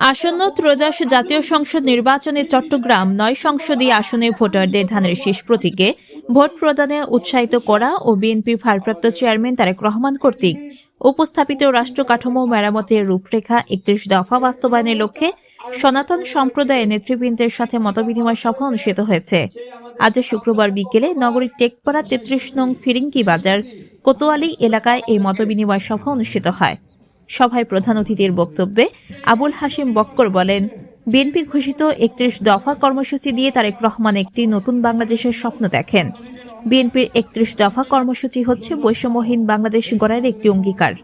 আসন্ন ত্রয়োদশ জাতীয় সংসদ নির্বাচনে চট্টগ্রাম নয় সংসদীয় আসনে ভোটারদের ধানের শীষ প্রতীকে ভোট প্রদানে উৎসাহিত করা ও বিএনপির ভারপ্রাপ্ত চেয়ারম্যান তারেক রহমান কর্তৃক উপস্থাপিত রাষ্ট্র কাঠামো মেরামতের রূপরেখা একত্রিশ দফা বাস্তবায়নের লক্ষ্যে সনাতন সম্প্রদায়ের নেতৃবৃন্দের সাথে মতবিনিময় সভা অনুষ্ঠিত হয়েছে। আজ শুক্রবার বিকেলে নগরীর টেকপাড়া তেত্রিশ নং ফিরিঙ্গি বাজার, কোতোয়ালি এলাকায় এই মতবিনিময় সভা অনুষ্ঠিত হয়। সভায় প্রধান অতিথির বক্তব্যে আবুল হাশিম বক্কর বলেন, বিএনপি ঘোষিত একত্রিশ দফা কর্মসূচি দিয়ে তারেক রহমান একটি নতুন বাংলাদেশের স্বপ্ন দেখেন। বিএনপির একত্রিশ দফা কর্মসূচি হচ্ছে বৈষম্যহীন বাংলাদেশ গড়ার একটি অঙ্গীকার।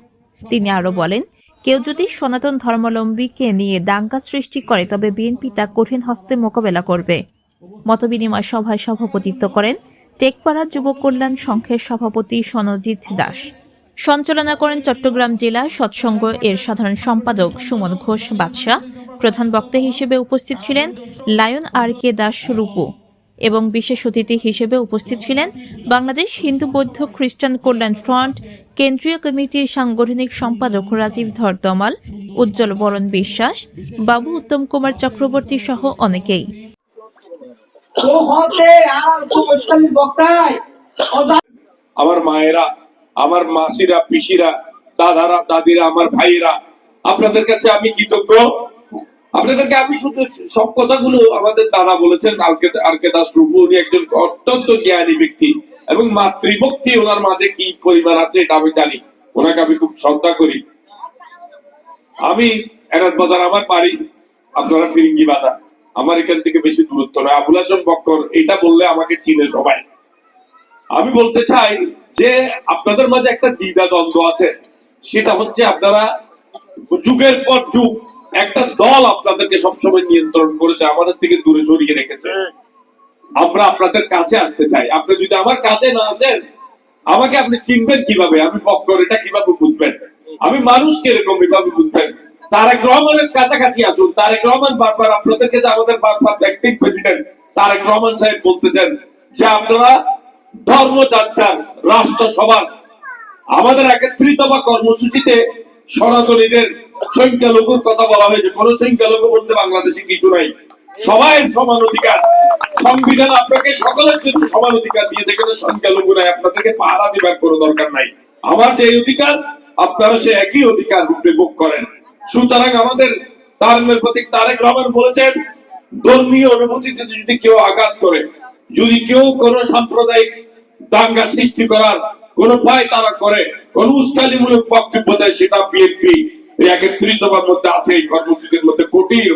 তিনি আরও বলেন কেউ যদি সনাতন ধর্মাবলম্বীকে নিয়ে দাঙ্গা সৃষ্টি করে, তবে বিএনপি তা কঠিন হস্তে মোকাবেলা করবে। মতবিনিময় সভায় সভাপতিত্ব করেন টেকপাড়া যুব কল্যাণ সংঘের সভাপতি সনজিৎ দাস। সঞ্চালনা করেন চট্টগ্রাম জেলা সৎসঙ্গ এর সাধারণ সম্পাদক সুমন ঘোষ বাদশাহ। প্রধান বক্তা হিসেবে উপস্থিত ছিলেন lion R K Das Rupu. এবং বিশেষ অতিথি হিসেবে উপস্থিত ছিলেন বাংলাদেশ হিন্দু বৌদ্ধ খ্রিস্টান কল্যাণ ফ্রন্ট কেন্দ্রীয় কমিটির সাংগঠনিক সম্পাদক রাজীব ধর দমাল উজ্জ্বল বরণ বিশ্বাস বাবু উত্তম কুমার চক্রবর্তী সহ অনেকেই। তো হতে আর অনুষ্ঠানের বক্তায় আমার মায়েরা আমার মাসিরা পিসিরা দাদারা দাদিরা আমার ভাইয়েরা আপনাদের কাছে আমি কৃতজ্ঞ। আপনাদেরকে আমি শুধু সব কথাগুলো আমাদের দাদা বলেছেন আলকে আলকে দাস রূপু উনি একজন অত্যন্ত জ্ঞানী ব্যক্তি এবং মাতৃভক্তি ওনার মাঝে কি পরিমাণ আছে এটা আমি জানি। ওনাকে আমি খুব শ্রদ্ধা করি। আমি বাজার আমার বাড়ি, আপনারা ফিরিঙ্গি বাজার। আমার এখান থেকে বেশি দূরত্ব নয়। আবুল হাসান বক্কর এটা বললে আমাকে চিনে সবাই। আমি বলতে চাই যে আপনাদের মাঝে একটা দ্বিধা দ্বন্দ্ব আছে। সেটা হচ্ছে আপনারা যুগের পর যুগ একটা দল আপনাদেরকে সবসময় নিয়ন্ত্রণ করেছে আমাদের থেকে দূরে সরিয়ে রেখেছে। আমরা আপনাদের কাছে আসতে চাই। আপনি যদি আমার কাছে না আসেন আমাকে আপনি চিনবেন কীভাবে? আমি বক্কর এটা কীভাবে বুঝবেন? আমি মানুষ কীরকম এভাবে বুঝবেন? তারেক রহমানের কাছাকাছি আসুন। তারেক রহমান বারবার আপনাদেরকে যে আমাদের বারবার ব্যক্তি প্রেসিডেন্ট তারেক রহমান সাহেব বলতেছেন যে আপনারা ধর্ম যাত্রার রাষ্ট্র সবার আমাদের একত্রিত বা কর্মসূচিতে সনাতনীদের সংখ্যালঘুর কথা বলা হয়েছে। কোন সংখ্যালঘু বলতে বাংলাদেশে কিছু নাই। সবাই সমান অধিকার। সংবিধান আপনাকে সকলের জন্য সমান অধিকার দিয়েছে কিন্তু সংখ্যালঘু নাই। আপনাদেরকে পাহারা দিবার কোনো দরকার নাই। আমার যে অধিকার, আপনারা সে একই অধিকার রূপে ভোগ করেন। সুতরাং আমাদের তারুণের প্রতীক তারেক রহমান বলেছেন, ধর্মীয় অনুভূতিতে যদি কেউ আঘাত করে, যদি কেউ কোন সাম্প্রদায়িক দাঙ্গা সৃষ্টি করার কোন ভয় তারা করে, কোন উস্কালিমূলক বক্তব্য দেয়, সেটা বিএনপি একত্রিশ দফার মধ্যে আছে, এই কর্মসূচির মধ্যে কঠিন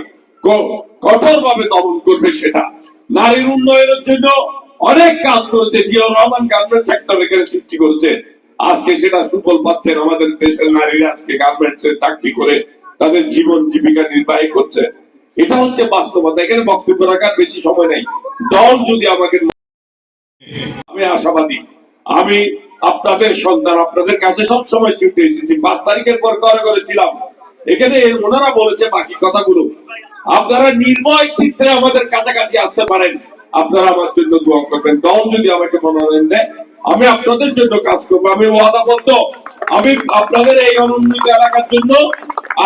কঠোর ভাবে দমন করবে সেটা। নারীর উন্নয়নের জন্য অনেক কাজ করেছে, জিয়াউর রহমান গার্মেন্ট সেক্টর এখানে সৃষ্টি করেছে। আজকে সেটা সুফল পাচ্ছেন আমাদের দেশের নারীরা আজকে গার্মেন্টস এ চাকরি করে তাদের জীবন জীবিকা নির্বাহ করছে। এটা হচ্ছে বাস্তবতা, এখানে বক্তব্য রাখার বেশি সময় নেই। দল যদি আমাকে আমি আশাবাদী। আমি আপনাদের সন্তান, আপনাদের কাছে সব সময় ছুটে এসেছি। পাঁচ তারিখের পর করে করেছিলাম এখানে ওনারা বলেছে বাকি কথাগুলো। আপনারা নির্ভয় চিত্রে আমাদের কাছাকাছি আসতে পারেন। আপনারা আমার জন্য দোয়া করবেন। দল যদি আমাকে মনোনয়ন দেয়, আমি আপনাদের জন্য কাজ করব। আমি ওয়াদাবদ্ধ। আমি আপনাদের এই অনুন্নত এলাকার জন্য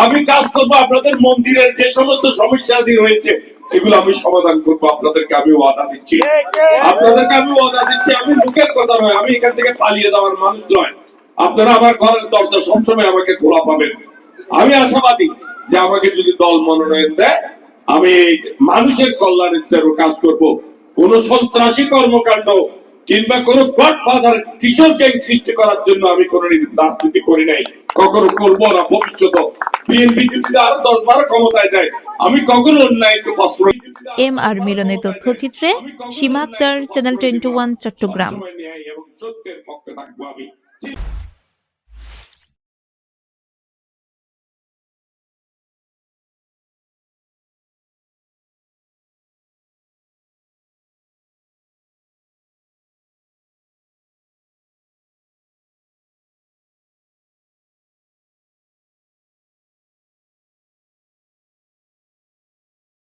আমি কাজ করব। আপনাদের মন্দিরের যে সমস্ত সমস্যাদি রয়েছে, এগুলো আমি সমাধান করব। আপনাদেরকে আমি ওয়াদা দিচ্ছি। আপনাদেরকে আমি ওয়াদা দিচ্ছি। আমি মুখের কথা নয়, আমি এখান থেকে পালিয়ে যাওয়ার মানুষ নয়। আপনারা আমার ঘরের দরজা সবসময় আমাকে খোলা পাবেন। আমি আশাবাদী যে আমাকে যদি দল মনোনয়ন দেয় আমি মানুষের কল্যাণের কাজ করব। কোন সন্ত্রাসী কর্মকাণ্ড কিংবা কোন গডফাদার কিশোর গ্যাং সৃষ্টি করার জন্য আমি কোন রাজনীতি করি নাই। কখনো করব না ভবিষ্যৎ বিএনপি যদি আরও দশ বারো ক্ষমতায় যায় আমি কখনো অন্যায়কে প্রশ্রয় এম আর মিলনের তথ্যচিত্রে Seema Akter channel twenty one Chattogram. এবং সত্যের পক্ষে থাকব আমি।